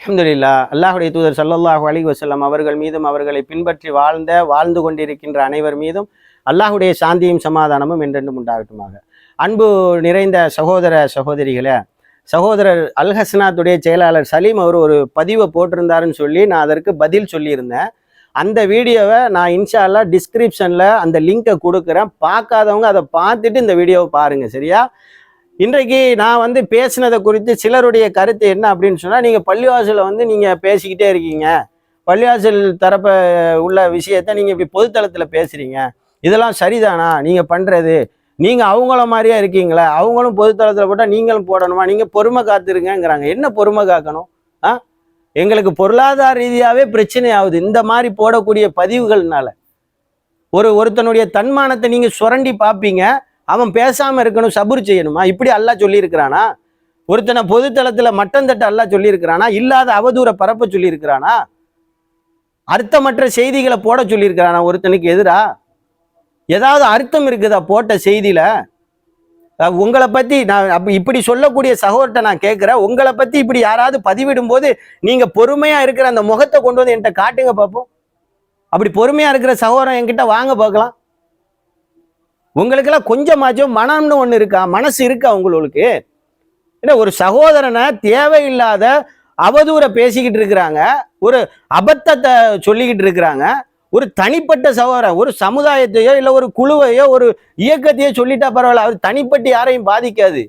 அஹமதுல்லா அல்லாஹுடைய தூதர் சல்லல்லாஹு அலி வசல்லம் அவர்கள் மீதும் அவர்களை பின்பற்றி வாழ்ந்த வாழ்ந்து கொண்டிருக்கின்ற அனைவர் மீதும் அல்லாஹுடைய சாந்தியும் சமாதானமும் என்றென்றும் உண்டாகட்டுமாக. அன்பு நிறைந்த சகோதர சகோதரிகளே சகோதரர் அல்ஹஸ்னாத்துடைய செயலாளர் சலீம் அவர் ஒரு பதிவை போட்டிருந்தாருன்னு சொல்லி நான் அதற்கு பதில் சொல்லியிருந்தேன். அந்த வீடியோவை நான் இன்ஷால்லா டிஸ்கிரிப்ஷனில் அந்த லிங்கை கொடுக்குறேன். பார்க்காதவங்க அதை பார்த்துட்டு இந்த வீடியோவை பாருங்கள் சரியா? இன்றைக்கு நான் வந்து பேசினதை குறித்து சிலருடைய கருத்து என்ன அப்படின்னு சொன்னால் நீங்கள் பள்ளிவாசலில் வந்து நீங்கள் பேசிக்கிட்டே இருக்கீங்க. பள்ளிவாசல் தரப்ப உள்ள விஷயத்த நீங்கள் இப்படி பொதுத்தளத்தில் பேசுகிறீங்க இதெல்லாம் சரிதானா? நீங்கள் பண்ணுறது நீங்கள் அவங்கள மாதிரியே இருக்கீங்களே? அவங்களும் பொதுத்தளத்தில் போட்டால் நீங்களும் போடணுமா? நீங்கள் பொறுமை காத்துருங்கங்கிறாங்க. என்ன பொறுமை காக்கணும்? ஆ? எங்களுக்கு பொருளாதார ரீதியாகவே பிரச்சனை ஆகுது இந்த மாதிரி போடக்கூடிய பதிவுகள்னால. ஒரு ஒருத்தனுடைய தன்மானத்தை நீங்கள் சுரண்டி பார்ப்பீங்க அவன் பேசாமல் இருக்கணும் சபுர் செய்யணுமா? இப்படி அல்லா சொல்லியிருக்கிறானா? ஒருத்தனை பொதுத்தளத்தில் மட்டம் தட்ட அல்லா சொல்லியிருக்கிறானா? இல்லாத அவதூற பரப்ப சொல்லியிருக்கிறானா? அர்த்தமற்ற செய்திகளை போட சொல்லியிருக்கிறானா ஒருத்தனுக்கு எதிரா? ஏதாவது அர்த்தம் இருக்குதா போட்ட செய்தியில்? உங்களை பற்றி நான் அப்ப இப்படி சொல்லக்கூடிய சகோதரத்தை நான் கேட்குறேன். உங்களை பற்றி இப்படி யாராவது பதிவிடும் போது நீங்கள் பொறுமையாக இருக்கிற அந்த முகத்தை கொண்டு வந்து என்கிட்ட காட்டுங்க பார்ப்போம் அப்படி பொறுமையாக இருக்கிற சகோதரன் என்கிட்ட வாங்க பார்க்கலாம். உங்களுக்கெல்லாம் கொஞ்சமாச்சும் மனம்னு ஒன்று இருக்கா? மனசு இருக்கா உங்களுக்கு? ஏன்னா ஒரு சகோதரனை தேவையில்லாத அவதூற பேசிக்கிட்டு இருக்கிறாங்க ஒரு அபத்தத்தை சொல்லிக்கிட்டு இருக்கிறாங்க ஒரு தனிப்பட்ட சகோதரன் ஒரு சமுதாயத்தையோ இல்லை ஒரு குழுவையோ ஒரு இயக்கத்தையோ சொல்லிட்டா பரவாயில்ல அவர் தனிப்பட்டு யாரையும் பாதிக்காது.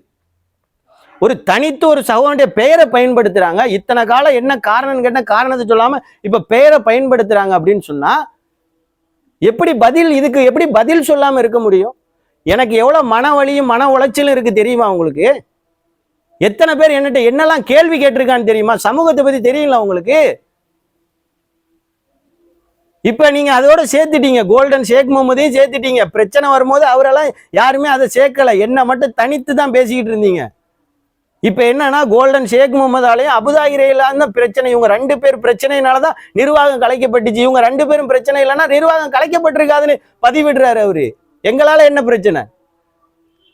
ஒரு தனித்து ஒரு சகோதரனுடைய பெயரை பயன்படுத்துறாங்க. இத்தனை காலம் என்ன காரணம் கேட்ட காரணத்தை சொல்லாமல் இப்போ பெயரை பயன்படுத்துறாங்க அப்படின்னு சொன்னால் எப்படி பதில் இதுக்கு எப்படி பதில் சொல்லாமல் இருக்க முடியும்? எனக்கு எவ்வளோ மன வலியும் மன உளைச்சலும் இருக்குது தெரியுமா உங்களுக்கு? எத்தனை பேர் என்னட்ட என்னெல்லாம் கேள்வி கேட்டிருக்கான்னு தெரியுமா? சமூகத்தை பற்றி தெரியுங்களா உங்களுக்கு? இப்போ நீங்கள் அதோட சேர்த்துட்டீங்க. கோல்டன் ஷேக் முகமதையும் சேர்த்துட்டீங்க. பிரச்சனை வரும்போது அவரெல்லாம் யாருமே அதை சேர்க்கல. என்ன மட்டும் தனித்து தான் பேசிக்கிட்டு இருந்தீங்க. இப்போ என்னன்னா கோல்டன் ஷேக் முகமதாலையும் அபுதாகிரையிலாம் தான் பிரச்சனை. இவங்க ரெண்டு பேர் பிரச்சனையினால தான் நிர்வாகம் கலைக்கப்பட்டுச்சு. இவங்க ரெண்டு பேரும் பிரச்சனை இல்லைன்னா நிர்வாகம் கலைக்கப்பட்டிருக்காதுன்னு பதிவிடுறாரு அவரு. எங்களால் என்ன பிரச்சனை?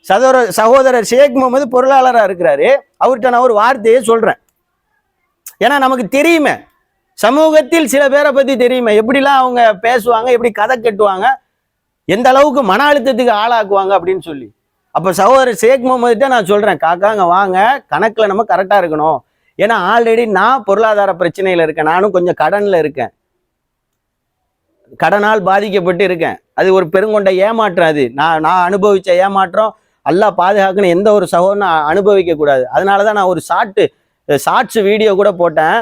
சதோர சகோதரர் ஷேக் முகமது பொருளாளராக இருக்கிறாரு. அவர்கிட்ட நான் ஒரு வார்த்தையை சொல்கிறேன் ஏன்னா நமக்கு தெரியுமே. சமூகத்தில் சில பேரை பற்றி தெரியுமே. எப்படிலாம் அவங்க பேசுவாங்க எப்படி கதை கட்டுவாங்க எந்த அளவுக்கு மன அழுத்தத்துக்கு ஆளாக்குவாங்க அப்படின்னு சொல்லி. அப்போ சகோதரர் ஷேக் முகமதுகிட்ட நான் சொல்கிறேன் காக்காங்க வாங்க. கணக்கில் நம்ம கரெக்டாக இருக்கணும். ஏன்னா ஆல்ரெடி நான் பொருளாதார பிரச்சனையில் இருக்கேன். நானும் கொஞ்சம் கடனில் இருக்கேன். கடனால் பாதிக்கப்பட்டு இருக்கேன். அது ஒரு பெருங்கொண்ட ஏமாற்றம் அது நான் நான் அனுபவித்த ஏமாற்றம் எல்லாம் பாதுகாக்கணும் எந்த ஒரு சகோதரனும் அனுபவிக்கக்கூடாது அதனால தான் நான் ஒரு ஷார்ட்டு ஷார்ட்ஸ் வீடியோ கூட போட்டேன்.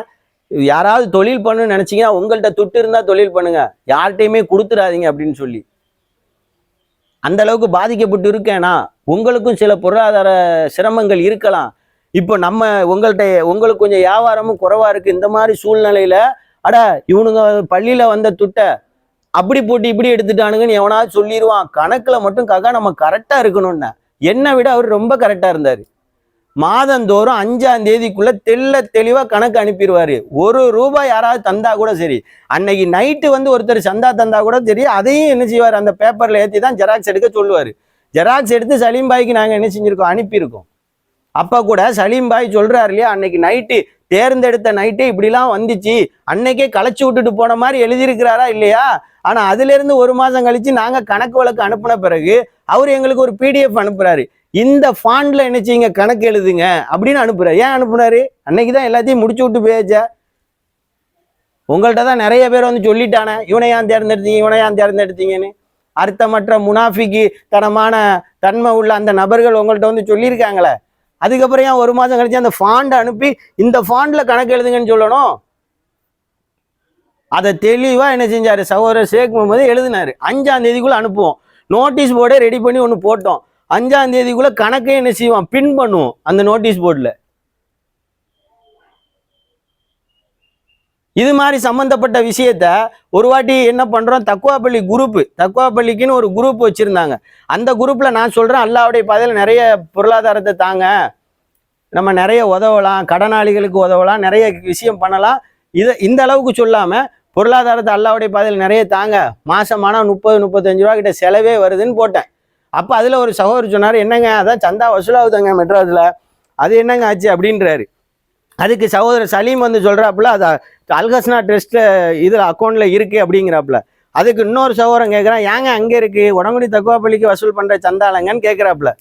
யாராவது தொழில் பண்ணணும்னு நினச்சிங்கன்னா உங்கள்கிட்ட துட்டு இருந்தால் தொழில் பண்ணுங்கள் யார்கிட்டையுமே கொடுத்துடாதீங்க அப்படின்னு சொல்லி. அந்த அளவுக்கு பாதிக்கப்பட்டு இருக்கேனா உங்களுக்கும் சில பொருளாதார சிரமங்கள் இருக்கலாம். இப்போ நம்ம உங்கள்கிட்ட உங்களுக்கு கொஞ்சம் வியாபாரமும் குறைவாக இருக்கு. இந்த மாதிரி சூழ்நிலையில அட இவனுங்க பள்ளியில வந்த துட்டை அப்படி போட்டு இப்படி எடுத்துட்டானுங்கன்னு எவனாவது சொல்லிடுவான் கணக்குல மட்டும் காக்கா நம்ம கரெக்டா இருக்கணும்னா. என்னை விட அவர் ரொம்ப கரெக்டா இருந்தாரு. மாதந்தோறும் அஞ்சாம் தேதிக்குள்ள தெள்ள தெளிவா கணக்கு அனுப்பிடுவாரு. ஒரு ரூபாய் யாராவது தந்தா கூட சரி. அன்னைக்கு நைட்டு வந்து ஒருத்தர் சந்தா தந்தா கூட சரி அதையும் என்ன செய்வார்? அந்த பேப்பர்ல ஏத்தி தான் ஜெராக்ஸ் எடுக்க சொல்லுவாரு. ஜெராக்ஸ் எடுத்து சலீம் பாய்க்கு நாங்க என்ன செஞ்சிருக்கோம்? அனுப்பியிருக்கோம். அப்ப கூட சலீம் பாய் சொல்றாரு இல்லையா? அன்னைக்கு நைட்டு தேர்ந்தெடுத்த நைட்டு இப்படிலாம் வந்துச்சு. அன்னைக்கே களைச்சு விட்டுட்டு போன மாதிரி எழுதியிருக்கிறாரா இல்லையா? ஆனா அதுல இருந்து ஒரு மாசம் கழிச்சு நாங்க கணக்கு வழக்கு அனுப்புன பிறகு அவர் எங்களுக்கு ஒரு பிடிஎஃப் அனுப்புறாரு. இந்த ஃபாண்ட்ல என்ன செய்யுங்க? கணக்கு எழுதுங்க. அப்படின்னு அனுப்புறாரு. ஏன் அனுப்புனாரு? அன்னைக்கு தான் எல்லாத்தையும் முடிச்சு விட்டு போயாச்சா. உங்கள்கிட்ட தான் நிறைய பேர் வந்து சொல்லிட்டானே. இவனை ஏன் தேர்ந்தெடுத்தீங்க? இவனை ஏன் தேர்ந்தெடுத்தீங்கன்னு. அர்த்தமற்ற முனாஃபிக்கு தனமான தன்மை உள்ள அந்த நபர்கள் உங்கள்கிட்ட வந்து சொல்லியிருக்காங்களே. அதுக்கப்புறம் ஏன் ஒரு மாதம் கழிச்சு அந்த ஃபாண்டை அனுப்பி இந்த ஃபாண்டில் கணக்கு எழுதுங்கன்னு சொல்லணும்? அதை தெளிவாக என்ன செஞ்சார்? சகோதரர் ஷேக் முகமது எழுதினாரு. அஞ்சாம் தேதிக்குள்ளே அனுப்புவோம். நோட்டீஸ் போர்டே ரெடி பண்ணி ஒன்று போட்டோம். அஞ்சாம் தேதிக்குள்ள கணக்கை என்ன செய்வான்? பின் பண்ணுவோம் அந்த நோட்டீஸ் போர்டில் இது மாதிரி சம்பந்தப்பட்ட விஷயத்த ஒரு வாட்டி என்ன பண்றோம்? தக்குவாப்பள்ளி குரூப்பு தக்குவாப்பள்ளிக்குன்னு ஒரு குரூப் வச்சிருந்தாங்க. அந்த குரூப்ல நான் சொல்றேன் அல்லாவுடைய பாதையில் நிறைய பொருளாதாரத்தை தாங்க. நம்ம நிறைய உதவலாம் கடனாளிகளுக்கு உதவலாம் நிறைய விஷயம் பண்ணலாம். இதை இந்த அளவுக்கு சொல்லாம பொருளாதாரத்தை அல்லாவுடைய பாதையில் நிறைய தாங்க. மாசமான முப்பது முப்பத்தஞ்சு ரூபா கிட்ட செலவே வருதுன்னு போட்டேன். அப்போ அதில் ஒரு சகோதரர் சொன்னார் என்னங்க அதான் சந்தா வசூலாகுதுங்க மெட்ராஸில். அது என்னங்க ஆச்சு அப்படின்றாரு. அதுக்கு சகோதரர் சலீம் வந்து சொல்கிறாப்புல அது அல்கஸ்னா ட்ரெஸ்ட்ல இதில் அக்கௌண்ட்டில் இருக்குது அப்படிங்கிறாப்புல. அதுக்கு இன்னொரு சகோதரன் கேட்குறான் ஏங்க அங்கே இருக்குது உடங்குடி தக்குவாப்பள்ளிக்கு வசூல் பண்ணுற சந்தாளங்கன்னு கேட்குறாப்புல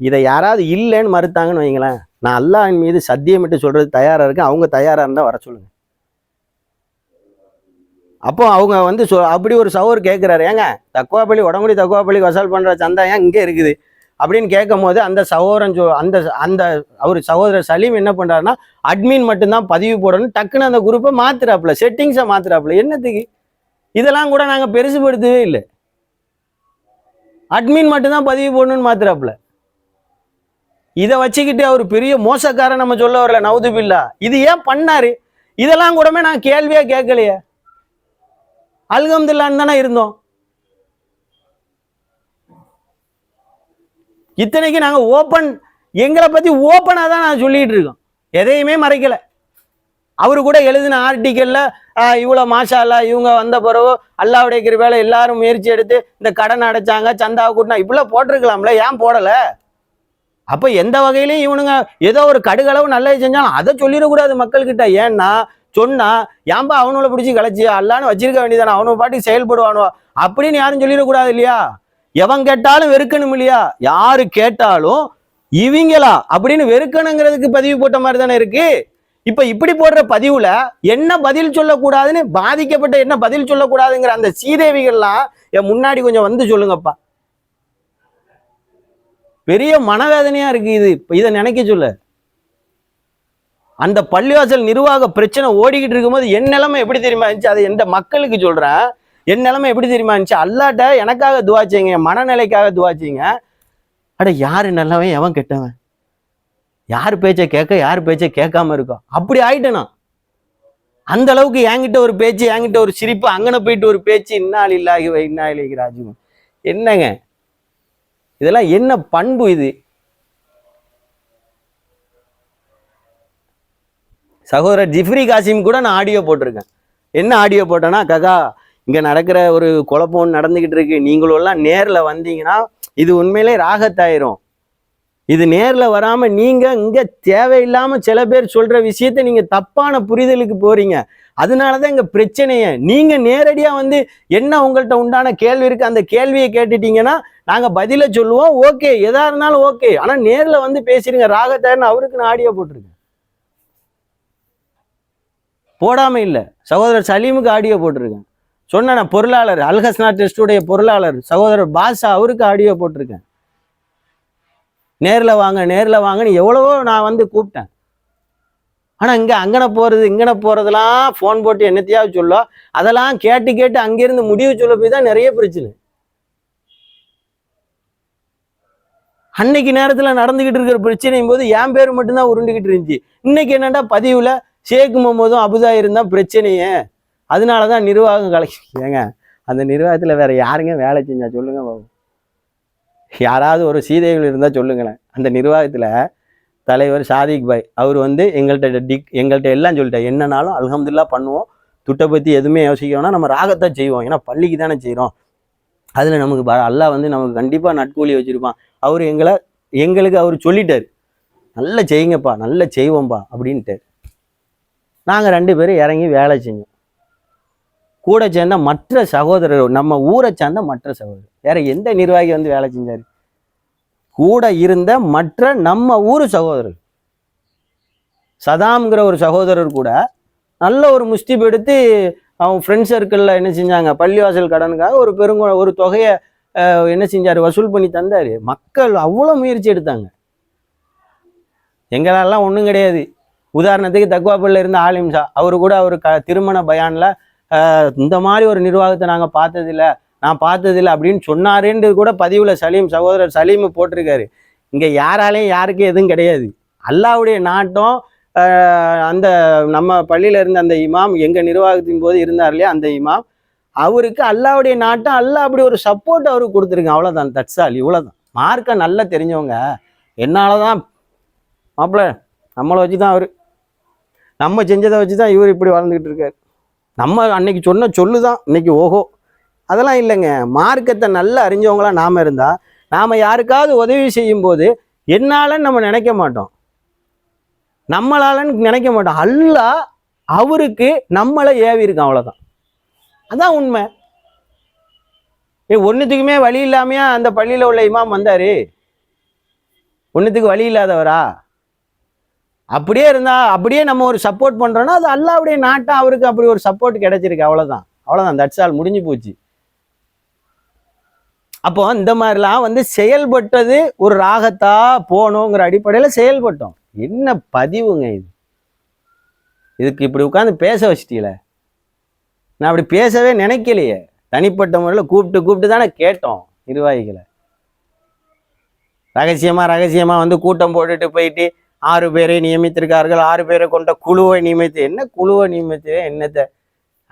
இதை யாராவது இல்லைன்னு மறுத்தாங்கன்னு வைங்களேன். நான் அல்லாஹின் மீது சத்தியமிட்டு சொல்கிறது தயாராக இருக்கேன். அவங்க தயாராக இருந்தால் வர சொல்லுங்கள் அப்போ அவங்க வந்து சொ அப்படி ஒரு சகோதரர் கேட்குறாரு ஏங்க தக்குவாப்பள்ளி உடம்புடி தக்குவாப்பள்ளி வசூல் பண்ணுற சந்தா ஏன் இங்கே இருக்குது? அப்படின்னு கேட்கும் போது அந்த சகோதரன் சொ அந்த அந்த அவர் சகோதரர் சலீம் என்ன பண்ணுறாருன்னா அட்மின் மட்டும்தான் பதிவு போடணும் டக்குன்னு அந்த குரூப்பை மாத்துறாப்புல செட்டிங்ஸை மாத்துறாப்புல. என்னத்துக்கு? இதெல்லாம் கூட நாங்கள் பெருசுபடுத்தவே இல்லை. அட்மின் மட்டும்தான் பதிவு போடணும்னு மாத்துறாப்புல. இதை வச்சுக்கிட்டு அவர் பெரிய மோசக்காரன் நம்ம சொல்ல வரல நவுதுபில்லா இது ஏன் பண்ணாரு? இதெல்லாம் கூடமே நான் கேள்வியே கேட்கலையே. அல்கம்துல்லான்னு தானே இருந்தோம். இத்தனைக்கு நாங்க ஓப்பன் எங்களை பத்தி ஓப்பனாக தான் நான் சொல்லிட்டு இருக்கோம். எதையுமே மறைக்கல. அவரு கூட எழுதின ஆர்டிக்கலில் இவ்வளவு மாஷா அல்லா இவங்க வந்த பிறகு அல்லாவுடைய கிருபையில் எல்லாரும் முயற்சி எடுத்து இந்த கடன் அடைச்சாங்க சந்தா கூட்டினா இப்படிலாம் போட்டிருக்கலாம்ல ஏன் போடல? அப்போ எந்த வகையிலையும் இவனுங்க ஏதோ ஒரு கடுகளவு நல்லது செஞ்சாலும் அதை சொல்லிடக்கூடாது மக்கள்கிட்ட. ஏன்னா சொன்னா ஏன்பா அவனோட பிடிச்சி கலைச்சி அல்லான்னு வச்சிருக்க வேண்டியதானே அவனு பாட்டுக்கு செயல்படுவானோ அப்படின்னு யாரும் சொல்லிடக்கூடாது இல்லையா? எவன் கேட்டாலும் வெறுக்கணும் இல்லையா? யாரு கேட்டாலும் இவங்களா அப்படின்னு வெறுக்கணுங்கிறதுக்கு பதிவு போட்ட மாதிரி தானே இருக்கு. இப்ப இப்படி போடுற பதிவுல என்ன பதில் சொல்லக்கூடாதுன்னு பாதிக்கப்பட்ட என்ன பதில் சொல்லக்கூடாதுங்கிற அந்த சீதேவிகள்லாம் என் முன்னாடி கொஞ்சம் வந்து சொல்லுங்கப்பா. பெரிய மனவேதனையா இருக்கு இது. இதை நினைக்க சொல்ல. அந்த பள்ளிவாசல் நிர்வாக பிரச்சனை ஓடிக்கிட்டு இருக்கும்போது என் நிலைமை எப்படி தெரியுமா இருந்துச்சு? அதை எந்த மக்களுக்கு சொல்கிறேன் என் நிலைமை எப்படி தெரியுமா இருந்துச்சு? அல்லாட்ட எனக்காக துவா செய்யுங்க என் மனநிலைக்காக துவா செய்யுங்க. அட யார் நல்லவன் எவன் கெட்டவன்? யார் பேச்சை கேட்க யார் பேச்சை கேட்காம இருக்கோம் அப்படி ஆயிட்டேனா அந்த அளவுக்கு என்கிட்ட ஒரு பேச்சு என்கிட்ட ஒரு சிரிப்பு அங்கன போயிட்டு ஒரு பேச்சு இன்னால் இல்லாகி வை இன்னா இல்லாகி என்னங்க? இதெல்லாம் என்ன பண்பு இது? சகோதரர் ஜிஃப்ரி காசிம் கூட நான் ஆடியோ போட்டிருக்கேன். என்ன ஆடியோ போட்டேன்னா ககா இங்கே நடக்கிற ஒரு குழப்பம் நடந்துக்கிட்டு இருக்கு. நீங்களெல்லாம் நேரில் வந்தீங்கன்னா இது உண்மையிலே ராகத்தாயிரும். இது நேரில் வராமல் நீங்கள் இங்கே தேவையில்லாமல் சில பேர் சொல்கிற விஷயத்த நீங்கள் தப்பான புரிதலுக்கு போகிறீங்க அதனால தான் இங்கே பிரச்சனையே. நீங்கள் நேரடியாக வந்து என்ன உங்கள்கிட்ட உண்டான கேள்வி இருக்குது அந்த கேள்வியை கேட்டுட்டீங்கன்னா நாங்கள் பதிலை சொல்லுவோம். ஓகே எதா இருந்தாலும் ஓகே. ஆனால் நேரில் வந்து பேசிடுங்க ராகத்தாயிரன்னு அவருக்கு நான் ஆடியோ போட்டிருக்கேன். போடாமல் இல்லை. சகோதரர் சலீமுக்கு ஆடியோ போட்டிருக்கேன். சொன்னேன் நான் பொருளாளர் அல்ஹஸ்னா டெஸ்டுடைய பொருளாளர் சகோதரர் பாஷா அவருக்கு ஆடியோ போட்டிருக்கேன். நேரில் வாங்க நேரில் வாங்கன்னு எவ்வளவோ நான் வந்து கூப்பிட்டேன். ஆனால் இங்கே அங்கனை போகிறது இங்கனை போகிறதெல்லாம் ஃபோன் போட்டு என்னத்தையாவது சொல்ல அதெல்லாம் கேட்டு கேட்டு அங்கேருந்து முடிவு சொல்ல போய் தான் நிறைய பிரச்சனை. அன்னைக்கு நேரத்தில் நடந்துக்கிட்டு இருக்கிற பிரச்சனையும் போது என் பேர் மட்டும்தான் உருண்டுகிட்டு இருந்துச்சு. இன்னைக்கு என்னென்னா பதிவில்? ஷேக் முகமதும் அபுதாயிரும் தான் பிரச்சனையே. அதனாலதான் நிர்வாகம் கலை ஏங்க அந்த நிர்வாகத்தில் வேற யாருங்க வேலை செஞ்சா சொல்லுங்க பாபு. யாராவது ஒரு சீதைகள் இருந்தால் சொல்லுங்களேன். அந்த நிர்வாகத்தில் தலைவர் சாதிக் பாய் அவர் வந்து எங்கள்கிட்ட டிக் எங்கள்கிட்ட எல்லாம் சொல்லிட்டார். என்னன்னாலும் அல்ஹம்துலில்லா பண்ணுவோம். துட்டை பற்றி எதுவுமே யோசிக்கணும்னா நம்ம ராகத்தான் செய்வோம். ஏன்னா பள்ளிக்கு தானே செய்கிறோம் அதில் நமக்கு ப- அல்லாஹ் வந்து நமக்கு கண்டிப்பாக நட்கூலி வச்சுருப்பான். அவர் எங்களை எங்களுக்கு அவர் சொல்லிட்டார். நல்லா செய்யுங்கப்பா நல்லா செய்வோம்ப்பா அப்படின்ட்டு நாங்கள் ரெண்டு பேரும் இறங்கி வேலை செஞ்சோம். கூட சேர்ந்த மற்ற சகோதரர் நம்ம ஊரை சேர்ந்த மற்ற சகோதரர். வேற எந்த நிர்வாகி வந்து வேலை செஞ்சார்? கூட இருந்த மற்ற நம்ம ஊர் சகோதரர். சதாம்ங்கிற ஒரு சகோதரர் கூட நல்ல ஒரு முஸ்டிப் எடுத்து அவங்க ஃப்ரெண்ட் சர்க்கிளில் என்ன செஞ்சாங்க? பள்ளிவாசல் கடனுக்காக ஒரு பெருங்க ஒரு தொகையை என்ன செஞ்சார்? வசூல் பண்ணி தந்தார். மக்கள் அவ்வளோ முயற்சி எடுத்தாங்க. எங்களாலாம் ஒன்றும் கிடையாது. உதாரணத்துக்கு தக்குவாப்பில் இருந்த ஆலிம்சா அவர் கூட அவர் க திருமண பயானில் இந்த மாதிரி ஒரு நிர்வாகத்தை நாங்கள் பார்த்ததில்ல நான் பார்த்ததில்ல அப்படின்னு சொன்னாருன்றது கூட பதிவில் சலீம் சகோதரர் சலீம் போட்டிருக்காரு. இங்கே யாராலையும் யாருக்கும் எதுவும் கிடையாது. அல்லாவுடைய நாட்டம் அந்த நம்ம பள்ளியில் இருந்த அந்த இமாம் எங்கள் நிர்வாகத்தின் போது இருந்தார் இல்லையா அந்த இமாம் அவருக்கு அல்லாவுடைய நாட்டம் அல்லா அப்படி ஒரு சப்போர்ட் அவருக்கு கொடுத்துருங்க அவ்வளோதான் தட்சால் இவ்வளோதான் மார்க்கை நல்லா தெரிஞ்சவங்க. என்னால் தான் மாப்பிள்ள நம்மளை வச்சு தான் அவர். நம்ம செஞ்சதை வச்சு தான் இவர் இப்படி வளர்ந்துக்கிட்டு இருக்காரு. நம்ம அன்னைக்கு சொன்ன சொல்லு தான் இன்னைக்கு ஓஹோ. அதெல்லாம் இல்லைங்க. மார்க்கத்தை நல்லா அறிஞ்சவங்களாம் நாம் இருந்தால் நாம் யாருக்காவது உதவி செய்யும் போது என்னாலன்னு நம்ம நினைக்க மாட்டோம். நம்மளாலன்னு நினைக்க மாட்டோம். அல்லாஹ் அவருக்கு நம்மளை ஏவி இருக்கான் அவ்வளவுதான். அதான் உண்மை. ஏ ஒன்றுத்துக்குமே வழி இல்லாமையா அந்த பள்ளியில் உள்ள இமாம் வந்தார்? ஒன்றுத்துக்கு வழி இல்லாதவரா? அப்படியே இருந்தால் அப்படியே நம்ம ஒரு சப்போர்ட் பண்ணுறோன்னா அது அல்லாவுடைய நாட்டை அவருக்கு அப்படி ஒரு சப்போர்ட் கிடைச்சிருக்கு. அவ்வளோதான் அவ்வளோதான் தட்ஸ் ஆல் முடிஞ்சு போச்சு. அப்போ இந்த மாதிரிலாம் வந்து செயல்பட்டது ஒரு ராகத்தா போகணுங்கிற அடிப்படையில் செயல்பட்டோம். என்ன பதிவுங்க இது? இதுக்கு இப்படி உட்காந்து பேச வச்சிட்டீல நான் அப்படி பேசவே நினைக்கலையே. தனிப்பட்ட முறையில் கூப்பிட்டு கூப்பிட்டு தானே கேட்டோம் நிர்வாகிகளை. ரகசியமாக ரகசியமாக வந்து கூட்டம் போட்டுட்டு போயிட்டு ஆறு பேரை நியமித்திருக்கார்கள் ஆறு பேரை கொண்ட குழுவை நியமித்து என்ன குழுவை நியமித்து என்னத்தை?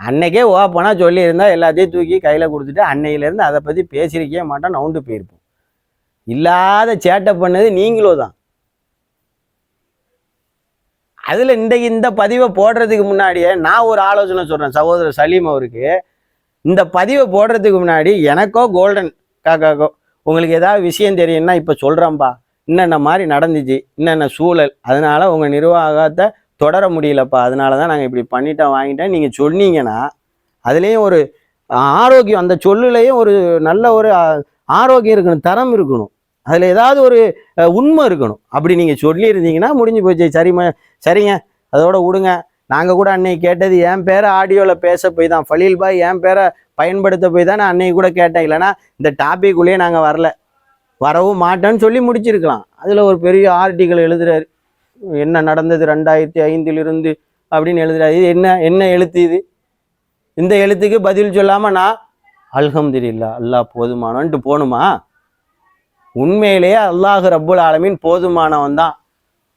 அன்னைக்கே ஓப்பனாக சொல்லியிருந்தா எல்லாத்தையும் தூக்கி கையில் கொடுத்துட்டு அன்னையிலேருந்து அதை பற்றி பேசியிருக்கே மாட்டோம் நவுண்டு போயிருப்போம். இல்லாத சேட்டை பண்ணது நீங்களும் தான். அதில் இன்றைக்கு இந்த பதிவை போடுறதுக்கு முன்னாடியே நான் ஒரு ஆலோசனை சொல்கிறேன் சகோதரர் சலீம் அவருக்கு. இந்த பதிவை போடுறதுக்கு முன்னாடி எனக்கோ கோல்டன் காக்காக்கோ உங்களுக்கு ஏதாவது விஷயம் தெரியும்னா இப்போ சொல்கிறேன்ப்பா இன்னென்ன மாதிரி நடந்துச்சு இன்னென்ன சூழல் அதனால் உங்கள் நிர்வாகத்தை தொடர முடியலப்பா. அதனால தான் நாங்கள் இப்படி பண்ணிட்டோம் வாங்கிட்டேன் நீங்கள் சொன்னீங்கன்னா அதுலேயும் ஒரு ஆரோக்கியம் அந்த சொல்லுலேயும் ஒரு நல்ல ஒரு ஆரோக்கியம் இருக்கணும் தரம் இருக்கணும். அதில் ஏதாவது ஒரு உண்மை இருக்கணும். அப்படி நீங்கள் சொல்லியிருந்தீங்கன்னா முடிஞ்சு போச்சு. சரிம்மா சரிங்க. அதோட விடுங்க. நாங்கள் கூட அன்னைக்கு கேட்டது என் பேரை ஆடியோவில் பேச போய் தான் ஃபலீல் பாய் என் பேரை பயன்படுத்த போய் தான் நான் அன்னைக்கு கூட கேட்டேன். இல்லைனா இந்த டாபிக்குள்ளேயே நாங்கள் வரல. வரவும் மாட்டேன்னு சொல்லி முடிச்சிருக்கலாம். அதில் ஒரு பெரிய ஆர்டிக்கல் எழுதுறாரு. என்ன நடந்தது ரெண்டாயிரத்தி ஐந்திலிருந்து அப்படின்னு எழுதுறாரு. இது என்ன என்ன எழுத்து இது? இந்த எழுத்துக்கு பதில் சொல்லாமல் நான் அல்ஹம்துலில்லா அல்லாஹ் போதுமானவன்ட்டு போகணுமா உண்மையிலேயே அல்லாஹ் ரப்புல் ஆலமீன் போதுமானவன் தான்.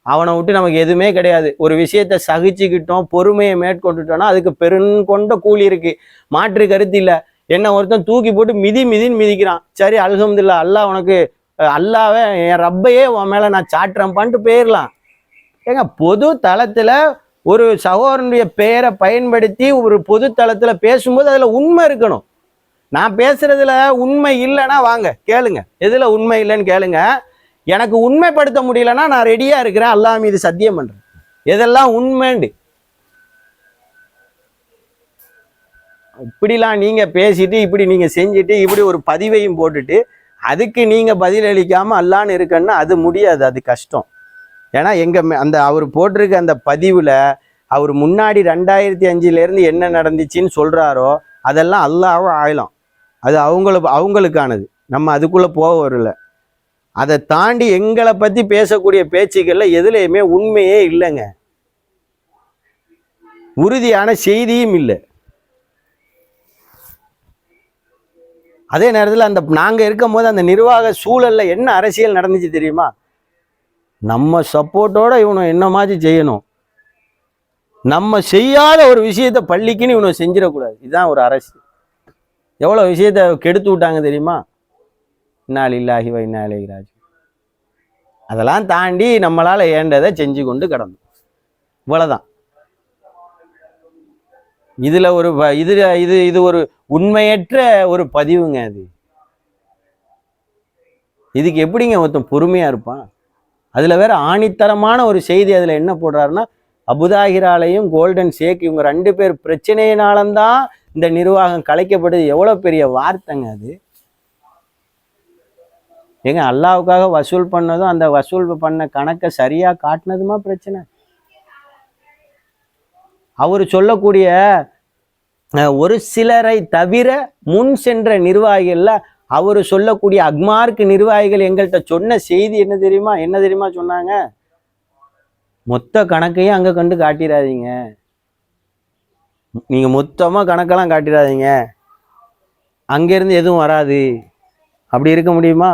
அவனை விட்டு நமக்கு எதுவுமே கிடையாது. ஒரு விஷயத்தை சகிச்சுக்கிட்டோம் பொறுமையை மேற்கொண்டுட்டோம்னா அதுக்கு பெருங்கொண்ட கூலி இருக்குது மாற்று கருத்து இல்லை. என்ன ஒருத்தன் தூக்கி போட்டு மிதி மிதின்னு மிதிக்கிறான். சரி அல்ஹம்துலில்லாஹ் அல்லாஹ் உனக்கு அல்லாவே என் ரப்பையே உன் மேலே நான் சாட்டுறேன்ப்பான்ட்டு போயிடலாம் ஏங்க பொது தளத்தில் ஒரு சகோதரனுடைய பெயரை பயன்படுத்தி ஒரு பொது தளத்தில் பேசும்போது அதில் உண்மை இருக்கணும். நான் பேசுறதுல உண்மை இல்லைன்னா வாங்க கேளுங்க. எதில் உண்மை இல்லைன்னு கேளுங்க. எனக்கு உண்மைப்படுத்த முடியலன்னா நான் ரெடியாக இருக்கிறேன். அல்லாஹ் மீது சத்தியம் பண்ணுறேன் எதெல்லாம் உண்மைண்டு இப்படிலாம் நீங்கள் பேசிட்டு இப்படி நீங்கள் செஞ்சுட்டு இப்படி ஒரு பதிவையும் போட்டுட்டு அதுக்கு நீங்கள் பதிலளிக்காமல் அல்லான்னு இருக்கன்னா அது முடியாது அது கஷ்டம். ஏன்னா எங்கள் மே- அந்த அவர் போட்டிருக்க அந்த பதிவில் அவர் முன்னாடி ரெண்டாயிரத்தி அஞ்சிலேருந்து என்ன நடந்துச்சுன்னு சொல்கிறாரோ அதெல்லாம் அல்லாவும் ஆயிலம். அது அவங்களுக்கு அவங்களுக்கானது. நம்ம அதுக்குள்ளே போக வரல. அதை தாண்டி எங்களை பற்றி பேசக்கூடிய பேச்சுக்களில் எதுலேயுமே உண்மையே இல்லைங்க. உறுதியான செய்தியும் இல்லை. அதே நேரத்தில் அந்த நாங்கள் இருக்கும் போது அந்த நிர்வாக சூழலில் என்ன அரசியல் நடந்துச்சு தெரியுமா? நம்ம சப்போர்ட்டோட இவனை என்ன மாதிரி செய்யணும். நம்ம செய்யாத ஒரு விஷயத்த பள்ளிக்குன்னு இவனை செஞ்சிடக்கூடாது. இதுதான் ஒரு அரசு. எவ்வளோ விஷயத்த கெடுத்து விட்டாங்க தெரியுமா? இன்னால் இல்லாகி வை இன்னாலே அதெல்லாம் தாண்டி நம்மளால் ஏண்டதை செஞ்சு கொண்டு கிடந்தோம். இவ்வளோதான் இதில் ஒரு இது இது இது ஒரு உண்மையற்ற ஒரு பதிவுங்க அது. இதுக்கு எப்படிங்க ஒருத்தன் பொறுமையாக இருப்பான்? அதில் வேற ஆணித்தரமான ஒரு செய்தி அதில் என்ன போடுறாருன்னா அபுதாகிராலையும் கோல்டன் ஷேக் இவங்க ரெண்டு பேர் பிரச்சனையினாலந்தான் இந்த நிர்வாகம் கலைக்கப்படுது எவ்வளோ பெரிய வார்த்தைங்க அது. ஏங்க அல்லாவுக்காக வசூல் பண்ணதும் அந்த வசூல் பண்ண கணக்கை சரியா காட்டினதுமா பிரச்சனை? அவர் சொல்லக்கூடிய ஒரு சிலரை தவிர முன் சென்ற நிர்வாகிகள்ல அவர் சொல்லக்கூடிய அக்மார்க் நிர்வாகிகள் எங்கள்கிட்ட சொன்ன செய்தி என்ன தெரியுமா? என்ன தெரியுமா சொன்னாங்க? மொத்த கணக்கையும் அங்கே கண்டு காட்டிடாதீங்க நீங்கள் மொத்தமாக கணக்கெல்லாம் காட்டிடாதீங்க அங்கேருந்து எதுவும் வராது. அப்படி இருக்க முடியுமா?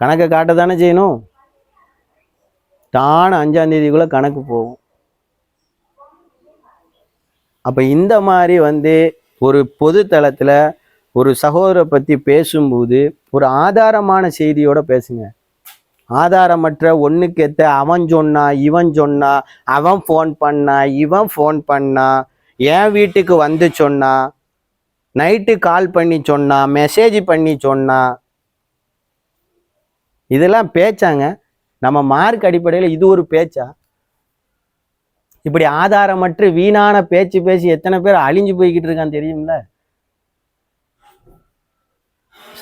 கணக்கை காட்ட தானே செய்யணும்? தானே அஞ்சாந்தேதிக்குள்ளே கணக்கு போகும். அப்போ இந்த மாதிரி வந்து ஒரு பொது ஒரு சகோதரை பற்றி பேசும்போது ஒரு ஆதாரமான செய்தியோட பேசுங்க. ஆதாரமற்ற ஒண்ணுக்கேத்த அவன் சொன்னா இவன் சொன்னா அவன் ஃபோன் பண்ணா இவன் ஃபோன் பண்ணா என் வீட்டுக்கு வந்து சொன்னா நைட்டு கால் பண்ணி சொன்னா மெசேஜ் பண்ணி சொன்னா இதெல்லாம் பேச்சாங்க. நம்ம மார்க் அடிப்படையில் இது ஒரு பேச்சா? இப்படி ஆதாரமற்று வீணான பேச்சு பேசி எத்தனை பேர் அழிஞ்சு போய்கிட்டு இருக்கான் தெரியும்ல?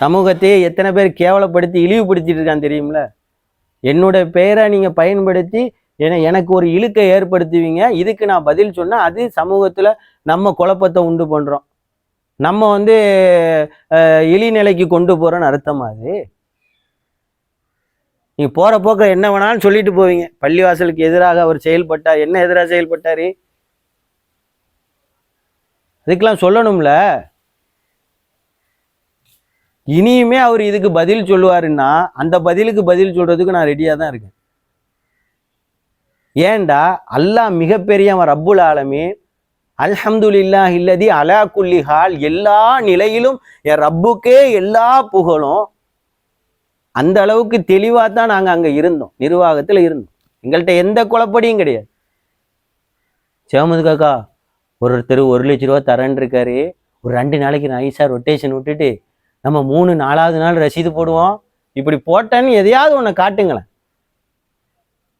சமூகத்தையே எத்தனை பேர் கேவலப்படுத்தி இழிவுபடுத்திட்டு இருக்கான் தெரியும்ல? என்னோட பெயரை நீங்க பயன்படுத்தி என எனக்கு ஒரு இழுக்கை ஏற்படுத்துவீங்க. இதுக்கு நான் பதில் சொன்னா அது சமூகத்துல நம்ம குழப்பத்தை உண்டு பண்றோம். நம்ம வந்து இழிநிலைக்கு கொண்டு போறோம்னு அர்த்தமா அது? நீங்கள் போகிற போக்க என்ன வேணாலும் சொல்லிட்டு போவீங்க. பள்ளிவாசலுக்கு எதிராக அவர் செயல்பட்டார். என்ன எதிராக செயல்பட்டாரு? அதுக்கெல்லாம் சொல்லணும்ல. இனியுமே அவர் இதுக்கு பதில் சொல்லுவாருன்னா அந்த பதிலுக்கு பதில் சொல்றதுக்கு நான் ரெடியாக தான் இருக்கேன். ஏன்டா? அல்லாஹ் மிகப்பெரியவன் ரப்புல் ஆலமே அல்ஹம்துலில்லாஹ் இல்லதி அலா குல்லி ஹால். எல்லா நிலையிலும் என் ரப்புக்கே எல்லா புகழும். அந்த அளவுக்கு தெளிவாக தான் நாங்கள் அங்கே இருந்தோம். நிர்வாகத்தில் இருந்தோம். எங்கள்கிட்ட எந்த குழப்படியும் கிடையாது. சேமது காக்கா ஒருத்தர் ஒரு லட்ச ரூபா தரேன் இருக்காரு. ஒரு ரெண்டு நாளைக்கு நான் ஐசா ரொட்டேஷன் விட்டுட்டு நம்ம மூணு நாலாவது நாள் ரசீது போடுவோம். இப்படி போட்டேன்னு எதையாவது ஒன்று காட்டுங்களேன்.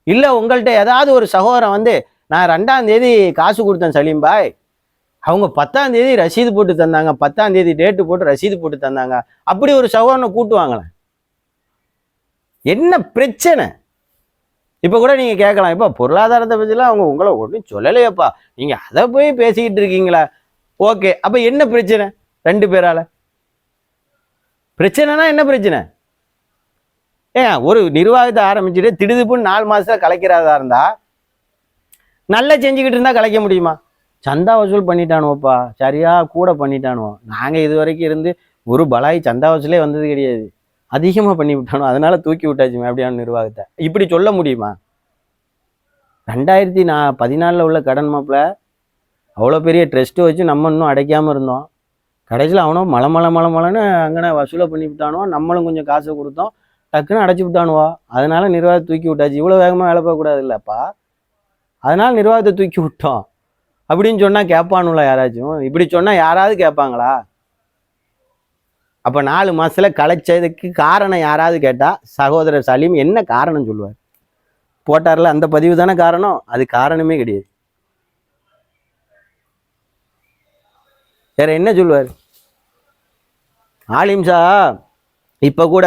இல்லை உங்கள்கிட்ட ஏதாவது ஒரு சகோதரன் வந்து நான் ரெண்டாம் தேதி காசு கொடுத்தேன் சலீம் பாய் அவங்க பத்தாம் தேதி ரசீது போட்டு தந்தாங்க. பத்தாம் தேதி டேட்டு போட்டு ரசீது போட்டு தந்தாங்க. அப்படி ஒரு சகோதரனை கூட்டுவாங்களேன் என்ன பிரச்சனை? இப்போ கூட நீங்கள் கேட்கலாம் இப்போ பொருளாதாரத்தை பற்றிலாம் அவங்க உங்களை ஒன்றும் சொல்லலையேப்பா. நீங்கள் அதை போய் பேசிக்கிட்டு இருக்கீங்களா? ஓகே அப்போ என்ன பிரச்சனை ரெண்டு பேரால்? பிரச்சனைனா என்ன பிரச்சனை? ஏன் ஒரு நிர்வாகத்தை ஆரம்பிச்சுட்டு திடுதுப்புன்னு நாலு மாதத்தில் கலைக்கிறதா இருந்தால் நல்லா செஞ்சுக்கிட்டு இருந்தால் கலைக்க முடியுமா? சந்தா வசூல் பண்ணிட்டானுவோப்பா. சரியாக கூட பண்ணிட்டானுவோ நாங்கள் இது வரைக்கும் இருந்து ஒரு பலாய் சந்தா வசூலே வந்தது கிடையாது. அதிகமாக பண்ணி விட்டானோ அதனால தூக்கி விட்டாச்சுமே அப்படியான நிர்வாகத்தை. இப்படி சொல்ல முடியுமா? ரெண்டாயிரத்தி நான் பதினாலில் உள்ள கடன் மாப்பிள்ள அவ்வளோ பெரிய ட்ரெஸ்ட்டு வச்சு நம்ம இன்னும் அடைக்காமல் இருந்தோம். கடைசியில் அவனும் மலை மலை மலை மலைன்னு அங்கன வசூலை பண்ணி விட்டானுவோ நம்மளும் கொஞ்சம் காசை கொடுத்தோம். டக்குன்னு அடைச்சி விட்டானுவோ. அதனால நிர்வாகத்தை தூக்கி விட்டாச்சு. இவ்வளோ வேகமாக வேலை பார்க்கக்கூடாது இல்லைப்பா அதனால நிர்வாகத்தை தூக்கி விட்டோம். அப்படின்னு சொன்னால் கேட்பானுல யாராச்சும்? இப்படி சொன்னால் யாராவது கேட்பாங்களா அப்போ நாலு மாதத்தில் கலைச்சதுக்கு காரணம் யாராவது கேட்டால் சகோதரர் சலீம் என்ன காரணம் சொல்லுவார்? போட்டார்ல அந்த பதிவு தானே காரணம்? அது காரணமே கிடையாது. வேற என்ன சொல்லுவார்? ஆலிம்சா இப்போ கூட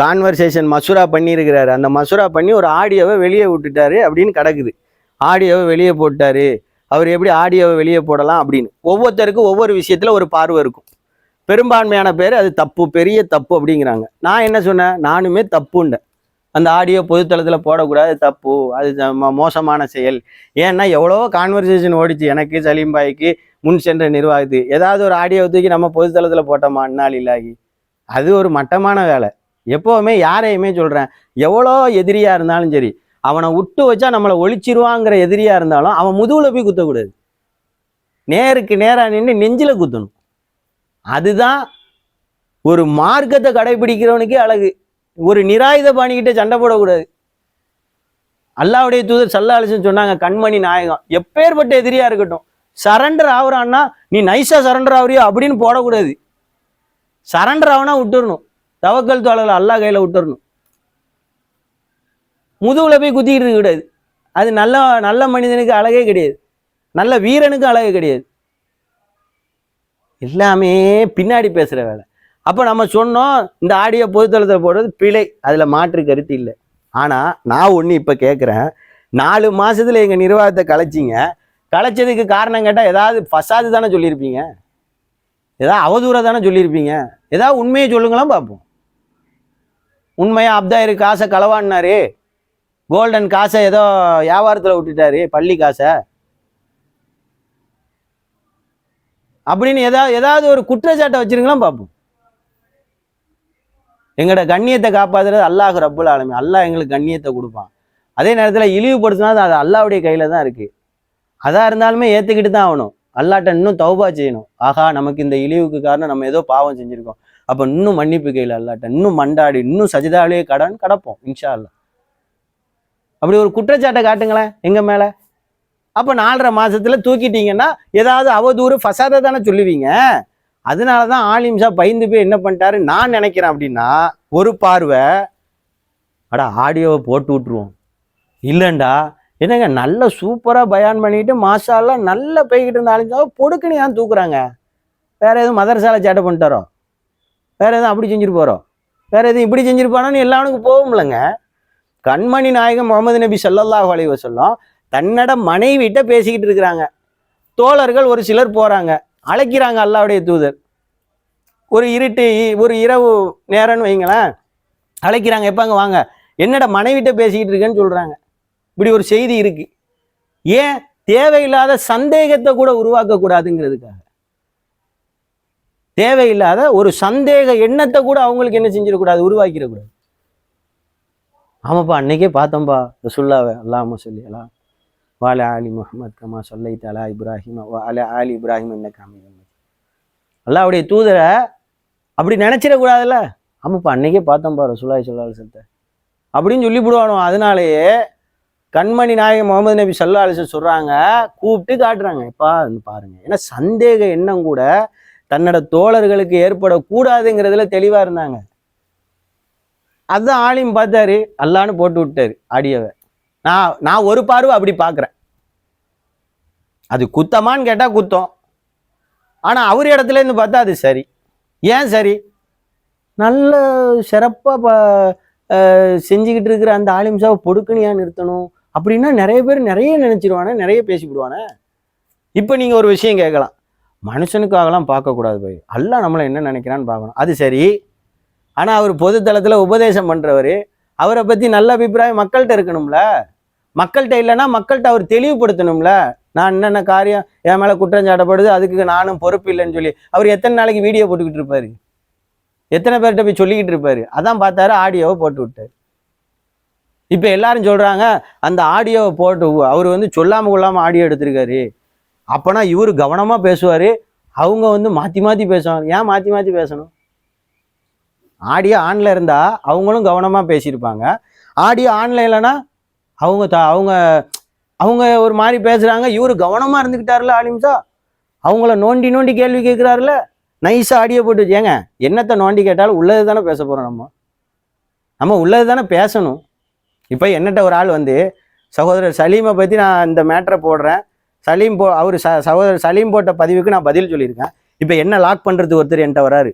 கான்வர்சேஷன் மசூரா பண்ணியிருக்கிறாரு. அந்த மசூரா பண்ணி ஒரு ஆடியோவை வெளியே விட்டுட்டாரு அப்படின்னு கிடக்குது. ஆடியோவை வெளியே போட்டாரு. அவர் எப்படி ஆடியோவை வெளியே போடலாம் அப்படின்னு. ஒவ்வொருத்தருக்கும் ஒவ்வொரு விஷயத்தில் ஒரு பார்வை இருக்கும். பெரும்பான்மையான பேர் அது தப்பு பெரிய தப்பு அப்படிங்கிறாங்க. நான் என்ன சொன்னேன்? நானுமே தப்புண்டேன் அந்த ஆடியோ பொதுத்தளத்தில் போடக்கூடாது தப்பு. அது ம- மோசமான செயல். ஏன்னா எவ்வளோ கான்வர்சேஷன் ஓடிச்சு. எனக்கு சலீம் பாய்க்கு முன் சென்ற நிர்வாகத்துக்கு. ஏதாவது ஒரு ஆடியோ தூக்கி நம்ம பொதுத்தளத்தில் போட்டோமா? அந்நாள் இல்லாகி அது ஒரு மட்டமான வேலை. எப்போவுமே யாரையுமே சொல்கிறேன் எவ்வளோ எதிரியாக இருந்தாலும் சரி அவனை விட்டு வச்சா நம்மளை ஒழிச்சிருவாங்கிற எதிரியாக இருந்தாலும் அவன் முதுகில் போய் குத்தக்கூடாது. நேருக்கு நேராக நின்று நெஞ்சில் குத்தணும். அதுதான் ஒரு மார்க்கத்தை கடைபிடிக்கிறவனுக்கே அழகு. ஒரு நிராயுத பாணிக்கிட்ட சண்டை போடக்கூடாது. அல்லாவுடைய தூதர் சல்லா அலிசன் சொன்னாங்க கண்மணி நாயகம். எப்பேற்பட்ட எதிரியா இருக்கட்டும் சரண்டர் ஆகுறான்னா நீ நைஸா சரண்டர் ஆகுறியோ அப்படின்னு போடக்கூடாது. சரண்டர் ஆகுனா விட்டுறணும். தவக்கல் தோழல அல்லாஹ் கையில விட்டுறணும். முதுகுல போய் குத்திக்கிட்டு இருக்க கூடாது அது நல்ல நல்ல மனிதனுக்கு அழகே கிடையாது. நல்ல வீரனுக்கு அழகே கிடையாது. எல்லாமே பின்னாடி பேசுகிற வேலை. அப்போ நம்ம சொன்னோம் இந்த ஆடியோ பொதுத்தளத்தில் போடுறது பிழை. அதில் மாற்று கருத்து இல்லை. ஆனால் நான் ஒன்று இப்போ கேட்குறேன் நாலு மாதத்தில் எங்கள் நிர்வாகத்தை கலைச்சிங்க. கலைச்சதுக்கு காரணம் கேட்டால் ஏதாவது ஃபசாது தானே சொல்லியிருப்பீங்க. ஏதாவது அவதூறாக தானே சொல்லியிருப்பீங்க. ஏதாவது உண்மையை சொல்லுங்களாம் பார்ப்போம். உண்மையாக அப்தாயிரு காசை களவாடினாரு கோல்டன் காசை ஏதோ வியாபாரத்தில் விட்டுட்டாரு பள்ளி காசை. அப்படின்னு ஏதாவது ஏதாவது ஒரு குற்றச்சாட்டை வச்சிருங்களா பார்ப்போம். எங்களோட கண்ணியத்தை காப்பாத்துறது அல்லாஹ் ரப்புல் ஆலமி. அல்லாஹ் எங்களுக்கு கண்ணியத்தை கொடுப்பான். அதே நேரத்தில் இழிவுபடுத்தினா அது அல்லாவுடைய கையில தான் இருக்கு. அதா இருந்தாலுமே ஏத்துக்கிட்டு தான் ஆகணும். அல்லாட்ட இன்னும் தௌபா செய்யணும். ஆஹா நமக்கு இந்த இழிவுக்கு காரணம் நம்ம ஏதோ பாவம் செஞ்சிருக்கோம். அப்போ இன்னும் மன்னிப்பு கையில் அல்லாட்ட. இன்னும் மண்டாடி இன்னும் சஜிதாவிலேயே கடன் கடப்போம் இன்ஷா அல்லாஹ். அப்படி ஒரு குற்றச்சாட்டை காட்டுங்களேன் எங்கள் மேலே. அப்போ நாலரை மாதத்தில் தூக்கிட்டீங்கன்னா ஏதாவது அவதூறு ஃபசாதை தானே சொல்லுவீங்க. அதனால தான் ஆலிம்ஷா பயந்து போய் என்ன பண்ணிட்டாரு? நான் நினைக்கிறேன் அப்படின்னா ஒரு பார்வை அடா ஆடியோவை போட்டு விட்டுருவோம். இல்லைண்டா என்னங்க நல்ல சூப்பராக பயான் பண்ணிட்டு மாஷால்லாம் நல்லா போய்கிட்டு இருந்த ஆளுங்க பொடுக்குன்னு ஏன் தூக்குறாங்க? வேற எதுவும் மதரசாலை சேட்டை பண்ணிட்டாரோ வேற எதுவும் அப்படி செஞ்சுட்டு போகிறோம் வேற எதுவும் இப்படி செஞ்சிருப்பானோன்னு எல்லாருக்கும் போகும்லங்க. கண்மணி நாயகம் முகமது நபி ஸல்லல்லாஹு அலைஹி சொல்லும் தன்னோட மனைவிட்ட பேசிக்கிட்டு இருக்கிறாங்க. தோழர்கள் ஒரு சிலர் போகிறாங்க அழைக்கிறாங்க அல்லாவுடைய தூதர். ஒரு இருட்டு ஒரு இரவு நேரம்னு வைங்களேன். அழைக்கிறாங்க எப்பாங்க வாங்க? என்னடா மனைவிட்ட பேசிக்கிட்டு இருக்கேன்னு சொல்கிறாங்க இப்படி ஒரு செய்தி இருக்கு. ஏன்? தேவையில்லாத சந்தேகத்தை கூட உருவாக்க கூடாதுங்கிறதுக்காக தேவையில்லாத ஒரு சந்தேக எண்ணத்தை கூட அவங்களுக்கு என்ன செஞ்சிடக்கூடாது? உருவாக்கிடக்கூடாது. ஆமாப்பா அன்னைக்கே பார்த்தோம்ப்பா ரசுல்லாவை அல்லாம சொல்லி வால ஆலி முஹம்மத் கமா சொல்லை தலா இப்ராஹிம் அல ஆலி இப்ராஹிம் என்ன காமி அல்லாவுடைய தூதரை அப்படி நினைச்சிடக்கூடாதுல்ல? ஆமாப்பா அன்னைக்கே பாரு ரசுல்லாய் சொல்லால் சத்த அப்படின்னு சொல்லி விடுவானோ அதனாலேயே கண்மணி நாயகம் முகமது நபி சல்லா அலிசன் சொல்கிறாங்க கூப்பிட்டு காட்டுறாங்க. எப்பா வந்து பாருங்க. ஏன்னா சந்தேக எண்ணம் கூட தன்னோட தோழர்களுக்கு ஏற்படக்கூடாதுங்கிறதுல தெளிவாக இருந்தாங்க. அதுதான் ஆலிம் பார்த்தாரு அல்லான்னு போட்டு விட்டாரு ஆடியோவை நான் நான் ஒரு பார்வை அப்படி பார்க்குறேன். அது குத்தமான்னு கேட்டால் குத்தம். ஆனால் அவர் இடத்துல இருந்து பார்த்தா அது சரி. ஏன் சரி? நல்ல சிறப்பாக ப செஞ்சுக்கிட்டு இருக்கிற அந்த ஆலிம்சாவை பொடுக்கணியாக நிறுத்தணும் அப்படின்னா நிறைய பேர் நிறைய நினச்சிடுவானே நிறைய பேசிவிடுவானே. இப்போ நீங்கள் ஒரு விஷயம் கேட்கலாம். மனுஷனுக்காகலாம் பார்க்கக்கூடாது போய். அல்ல நம்மளை என்ன நினைக்கிறான்னு பார்க்கணும். அது சரி. ஆனால் அவர் பொதுத்தளத்தில் உபதேசம் பண்ணுறவர் அவரை பற்றி நல்ல அபிப்பிராயம் மக்கள்கிட்ட இருக்கணும்ல? மக்கள்கிட்ட இல்லைன்னா மக்கள்கிட்ட அவர் தெளிவுபடுத்தணும்ல? நான் என்னென்ன காரியம் என் மேலே குற்றஞ்சாட்டப்படுது அதுக்கு நானும் பொறுப்பு இல்லைன்னு சொல்லி. அவர் எத்தனை நாளைக்கு வீடியோ போட்டுக்கிட்டு இருப்பாரு? எத்தனை பேர்கிட்ட போய் சொல்லிக்கிட்டு இருப்பாரு? அதான் பார்த்தாரு ஆடியோவை போட்டு விட்டார் இப்போ எல்லாரும் சொல்கிறாங்க அந்த ஆடியோவை போட்டு அவர் வந்து சொல்லாமல் கொள்ளாமல் ஆடியோ எடுத்திருக்காரு. அப்போனா இவர் கவனமாக பேசுவார். அவங்க வந்து மாற்றி மாற்றி பேசுவாங்க. ஏன் மாற்றி மாற்றி பேசணும்? ஆடியோ ஆனில் இருந்தால் அவங்களும் கவனமாக பேசியிருப்பாங்க. ஆடியோ ஆனில் இல்லைன்னா அவங்க த அவங்க அவங்க ஒரு மாதிரி பேசுகிறாங்க இவரு கவனமாக இருந்துக்கிட்டாருல ஆலிம்சா அவங்கள நோண்டி நோண்டி கேள்வி கேட்குறாருல நைஸாக ஆடியோ போட்டு ஏங்க என்னத்தை நோண்டி கேட்டாலும் உள்ளது தானே பேச போகிறோம் நம்ம? நம்ம உள்ளது தானே பேசணும். இப்போ என்னட்ட ஒரு ஆள் வந்து சகோதரர் சலீமை பற்றி நான் இந்த மேட்டரை போடுறேன். சலீம் போ அவர் ச சகோதரர் சலீம் போட்ட பதிவுக்கு நான் பதில் சொல்லியிருக்கேன். இப்போ என்ன லாக் பண்ணுறது ஒருத்தர் என்கிட்ட வராரு.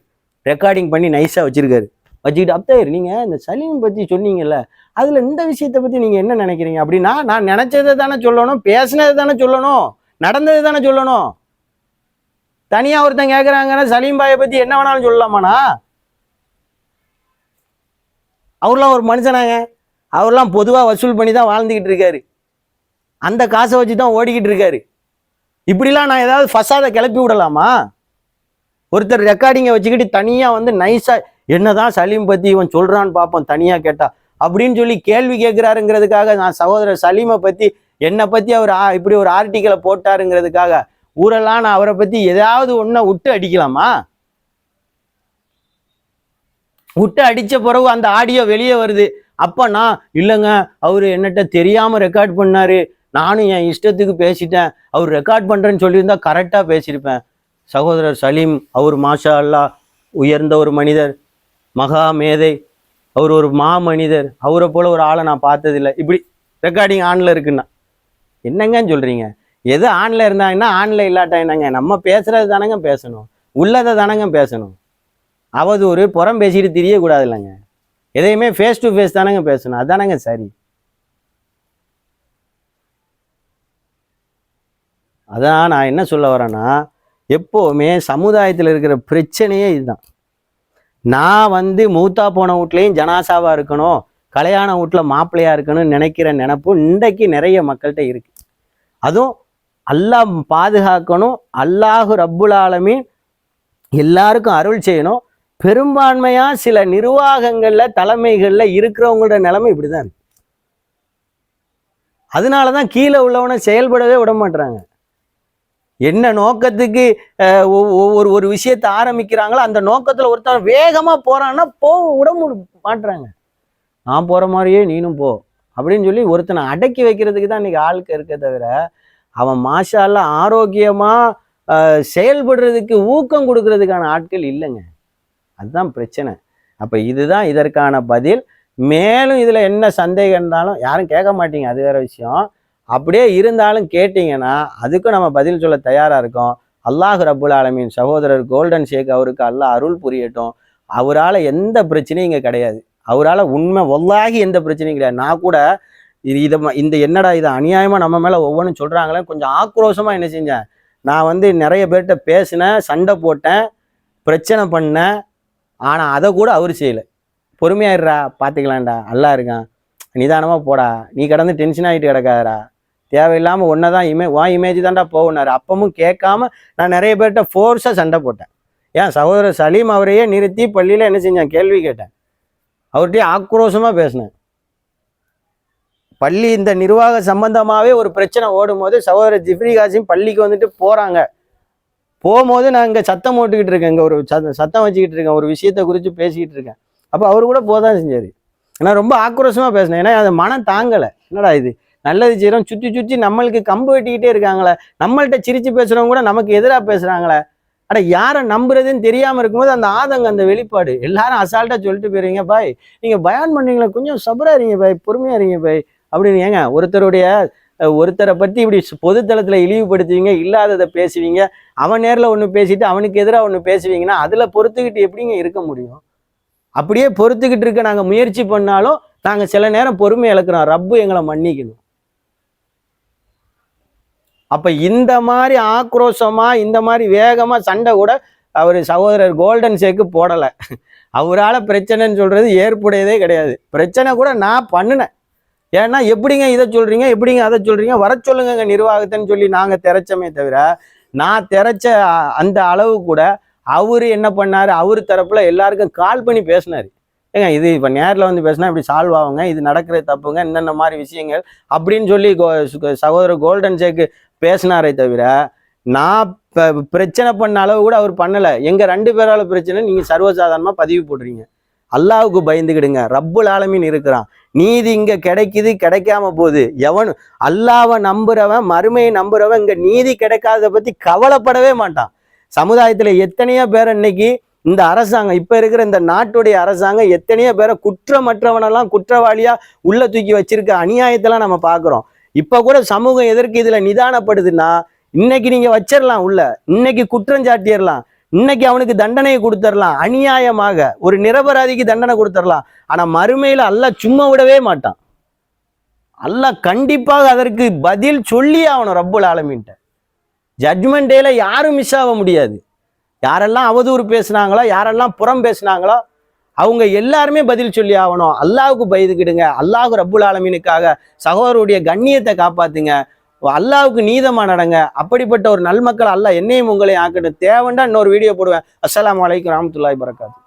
ரெக்கார்டிங் பண்ணி நைஸாக வச்சிருக்காரு. வச்சுக்கிட்டு அப்தாயிர் நீங்கள் இந்த சலீம் பற்றி சொன்னீங்கல்ல அதில் இந்த விஷயத்தை பற்றி நீங்கள் என்ன நினைக்கிறீங்க? அப்படின்னா நான் நினச்சதை தானே சொல்லணும் பேசினதை தானே சொல்லணும் நடந்தது தானே சொல்லணும். தனியாக ஒருத்தன் கேட்குறாங்கன்னா சலீம் பாயை பற்றி என்ன வேணாலும் சொல்லலாமாண்ணா? அவர்லாம் ஒரு மனுஷனாங்க. அவர்லாம் பொதுவாக வசூல் பண்ணி தான் வாழ்ந்துக்கிட்டு இருக்காரு. அந்த காசை வச்சு தான் ஓடிக்கிட்டு இருக்காரு. இப்படிலாம் நான் ஏதாவது ஃபசாதை கிளப்பி விடலாமா? ஒருத்தர் ரெக்கார்டிங்கை வச்சுக்கிட்டு தனியாக வந்து நைஸாக என்னதான் சலீம் பற்றி இவன் சொல்கிறான்னு பார்ப்போம் தனியாக கேட்டா. அப்படின்னு சொல்லி கேள்வி கேட்குறாருங்கிறதுக்காக நான் சகோதரர் சலீமை பற்றி என்னை பற்றி அவர் ஆ- இப்படி ஒரு ஆர்டிக்கலை போட்டாருங்கிறதுக்காக ஊரெல்லாம் நான் அவரை பற்றி ஏதாவது ஒன்றை விட்டு அடிக்கலாமா? விட்டு அடித்த பிறகு அந்த ஆடியோ வெளியே வருது. அப்போ நான் இல்லைங்க அவர் என்னட்ட தெரியாமல் ரெக்கார்ட் பண்ணாரு. நானும் என் இஷ்டத்துக்கு பேசிட்டேன். அவர் ரெக்கார்ட் பண்ணுறேன்னு சொல்லியிருந்தா கரெக்டாக பேசியிருப்பேன். சகோதரர் சலீம் அவர் மாஷா அல்லாஹ் உயர்ந்த ஒரு மனிதர் மகா மேதை. அவர் ஒரு மா மனிதர். அவரை போல ஒரு ஆளை நான் பார்த்ததில்லை. இப்படி ரெக்கார்டிங் ஆனில் இருக்குன்னா. என்னங்கன்னு சொல்கிறீங்க எது ஆனில் இருந்தாங்கன்னா ஆனில் இல்லாட்டா என்னங்க? நம்ம பேசுகிறது தானங்க பேசணும். உள்ளதை தானங்க பேசணும். அவதூறு புறம் பேசிட்டு தெரியக்கூடாது இல்லைங்க எதையுமே ஃபேஸ் டு ஃபேஸ் தானங்க பேசணும். அதானங்க சரி. அதான் நான் என்ன சொல்ல வரேன்னா எப்போவுமே சமுதாயத்தில் இருக்கிற பிரச்சனையே இதுதான். நான் வந்து மூத்தா போன வீட்லேயும் ஜனாசாவாக இருக்கணும் கல்யாண வீட்டில் மாப்பிள்ளையாக இருக்கணும்னு நினைக்கிற நினப்பு இன்றைக்கு நிறைய மக்கள்கிட்ட இருக்கு. அதுவும் அல்லாஹ் பாதுகாக்கணும் அல்லாஹு ரப்புலாலமே எல்லாருக்கும் அருள் செய்யணும். பெரும்பான்மையாக சில நிர்வாகங்களில் தலைமைகளில் இருக்கிறவங்களோட நிலைமை இப்படிதான் அதனால தான் கீழே உள்ளவனை செயல்படவே விட மாட்டுறாங்க என்ன நோக்கத்துக்கு ஒவ்வொரு ஒரு விஷயத்தை ஆரம்பிக்கிறாங்களோ அந்த நோக்கத்தில் ஒருத்தன் வேகமாக போகிறான்னா போ விட மாட்டுறாங்க மாட்றாங்க. நான் போகிற மாதிரியே நீனும் போ அப்படின்னு சொல்லி ஒருத்தனை அடக்கி வைக்கிறதுக்கு தான் இன்னைக்கு ஆளுக்கு இருக்க தவிர அவன் மாஷால ஆரோக்கியமாக செயல்படுறதுக்கு ஊக்கம் கொடுக்கறதுக்கான ஆட்கள் இல்லைங்க. அதுதான் பிரச்சனை. அப்போ இதுதான் இதற்கான பதில். மேலும் இதில் என்ன சந்தேகம் இருந்தாலும் யாரும் கேட்க மாட்டீங்க அது வேற விஷயம். அப்படியே இருந்தாலும் கேட்டிங்கன்னா அதுக்கும் நம்ம பதில் சொல்ல தயாராக இருக்கோம். அல்லாஹ் ரபுல் ஆலமீன் சகோதரர் கோல்டன் ஷேக் அவருக்கு அல்லாஹ் அருள் புரியட்டும். அவரால் எந்த பிரச்சனையும் இங்கே கிடையாது. அவரால் உண்மை ஒல்லாகி எந்த பிரச்சனையும் கிடையாது. நான் கூட இது இதை இந்த என்னடா இதை அநியாயமாக நம்ம மேலே ஒவ்வொன்றும் சொல்கிறாங்களே கொஞ்சம் ஆக்ரோஷமாக என்ன செஞ்சேன். நான் வந்து நிறைய பேர்கிட்ட பேசினேன் சண்டை போட்டேன் பிரச்சனை பண்ணேன். ஆனால் அதை கூட அவர் செய்யலை. பொறுமையாயிடுறா பார்த்துக்கலாம்டா நல்லா இருக்கான். நிதானமாக போடா. நீ கடந்து டென்ஷன் ஆகிட்டு கிடக்காதடா. தேவையில்லாமல் ஒன்றை தான் இமே வா இமேஜ் தான்டா போகணாரு அப்பவும் கேட்காம நான் நிறைய பேர்கிட்ட ஃபோர்ஸாக சண்டை போட்டேன். ஏன் சகோதரர் சலீம் அவரையே நிறுத்தி பள்ளியில் என்ன செஞ்சேன்? கேள்வி கேட்டேன். அவர்கிட்டயே ஆக்ரோஷமாக பேசினேன். பள்ளி இந்த நிர்வாக சம்பந்தமாகவே ஒரு பிரச்சனை ஓடும்போது சகோதரர் ஜிப்ரி காசிம் பள்ளிக்கு வந்துட்டு போகிறாங்க போகும்போது நான் இங்கே சத்தம் போட்டுக்கிட்டு இருக்கேன். இங்கே ஒரு சத்த- சத்தம் வச்சுக்கிட்டு இருக்கேன். ஒரு விஷயத்தை குறித்து பேசிக்கிட்டு இருக்கேன். அப்போ அவர் கூட போதான் செஞ்சார். ஏன்னா ரொம்ப ஆக்ரோஷமாக பேசினேன். ஏன்னா அது மனம் தாங்கலை. என்னடா இது? நல்லது செய்கிறோம் சுற்றி சுற்றி நம்மளுக்கு கம்பு வெட்டிக்கிட்டே இருக்காங்களே. நம்மள்கிட்ட சிரித்து பேசுகிறவங்க கூட நமக்கு எதிராக பேசுகிறாங்களே அட யாரை நம்புறதுன்னு தெரியாமல் இருக்கும்போது அந்த ஆதங்கம் அந்த வெளிப்பாடு எல்லாரும் அசால்ட்டாக சொல்லிட்டு போயிருவீங்க பாய். நீங்கள் பயான் பண்ணீங்களா கொஞ்சம் சபரா இருங்க பாய். பொறுமையாக இருங்க பாய். அப்படின்னு ஏங்க ஒருத்தருடைய ஒருத்தரை பற்றி இப்படி பொதுத்தளத்தில் இழிவுபடுத்துவீங்க இல்லாததை பேசுவீங்க அவன் நேரில் ஒன்று பேசிட்டு அவனுக்கு எதிராக ஒன்று பேசுவீங்கன்னா அதில் பொறுத்துக்கிட்டு எப்படிங்க இருக்க முடியும்? அப்படியே பொறுத்துக்கிட்டு இருக்க நாங்கள் முயற்சி பண்ணாலும் நாங்கள் சில நேரம் பொறுமை இழக்கிறோம். ரப்பு எங்களை மன்னிக்கணும். அப்போ இந்த மாதிரி ஆக்ரோஷமாக இந்த மாதிரி வேகமாக சண்டை கூட அவர் சகோதரர் கோல்டன் ஷேக்கு போடலை. அவரால் பிரச்சனைன்னு சொல்கிறது ஏற்புடையதே கிடையாது. பிரச்சனை கூட நான் பண்ணினேன். ஏன்னா எப்படிங்க இதை சொல்கிறீங்க எப்படிங்க அதை சொல்கிறீங்க வர சொல்லுங்க நிர்வாகத்தைன்னு சொல்லி நாங்கள் திரைச்சமே தவிர நான் திரைச்ச அந்த அளவு கூட அவர் என்ன பண்ணார் அவர் தரப்பில் எல்லாருக்கும் கால் பண்ணி பேசினாரு. ஏங்க இது இப்போ நேரில் வந்து பேசினா இப்படி சால்வ் ஆகுங்க இது நடக்கிறது தப்புங்க இன்னென்ன மாதிரி விஷயங்கள் அப்படின்னு சொல்லி கோ- சகோதரர் கோல்டன் ஷேக்கு பேசினாரே தவிர நான் இப்போ பிரச்சனை பண்ண அளவு கூட அவர் பண்ணலை. எங்கள் ரெண்டு பேரால பிரச்சனை நீங்கள் சர்வசாதாரணமாக பதிவு போடுறீங்க. அல்லாவுக்கு பயந்துக்கிடுங்க ரப்புல் ஆலமீன் இருக்கிறான். நீதி இங்கே கிடைக்குது கிடைக்காம போகுது. எவன் அல்லாவை நம்புறவன் மறுமையை நம்புறவன் இங்கே நீதி கிடைக்காததை பற்றி கவலைப்படவே மாட்டான். சமுதாயத்தில் எத்தனையோ பேர் இன்னைக்கு இந்த அரசாங்கம் இப்போ இருக்கிற இந்த நாட்டுடைய அரசாங்கம் எத்தனையோ பேரை குற்றமற்றவனெல்லாம் குற்றவாளியாக உள்ள தூக்கி வச்சிருக்க அநியாயத்தெல்லாம் நம்ம பார்க்குறோம் இப்போ கூட சமூகம் எதற்கு இதில் நிதானப்படுதுன்னா இன்னைக்கு நீங்கள் வச்சிடலாம் உள்ள இன்னைக்கு குற்றம் சாட்டிடலாம் இன்னைக்கு அவனுக்கு தண்டனையை கொடுத்துடலாம் அநியாயமாக ஒரு நிரபராதிக்கு தண்டனை கொடுத்துடலாம் ஆனால் மறுமையில் அல்ல சும்மா விடவே மாட்டான். அல்ல கண்டிப்பாக அதற்கு பதில் சொல்லி ஆகணும் ரப்புல் ஆலமின்ட்ட. ஜட்மெண்ட் டேல யாரும் மிஸ் ஆக முடியாது. யாரெல்லாம் அவதூறு பேசுனாங்களோ யாரெல்லாம் புறம் பேசுனாங்களோ அவங்க எல்லாருமே பதில் சொல்லி ஆகணும். அல்லாவுக்கு பயந்துக்கிடுங்க அல்லாஹ் ரப்புல் ஆலமீனுக்காக சகோதரருடைய கண்ணியத்தை காப்பாத்துங்க. அல்லாவுக்கு நீதமா நடங்க. அப்படிப்பட்ட ஒரு நல்மக்கள் அல்லாஹ் என்னையும் உங்களையும் ஆக்கட்டும். தேவைண்டா இன்னொரு வீடியோ போடுவேன். அஸ்லாம் அலைக்கும் ராமத்துல்லாய் வரகாத்து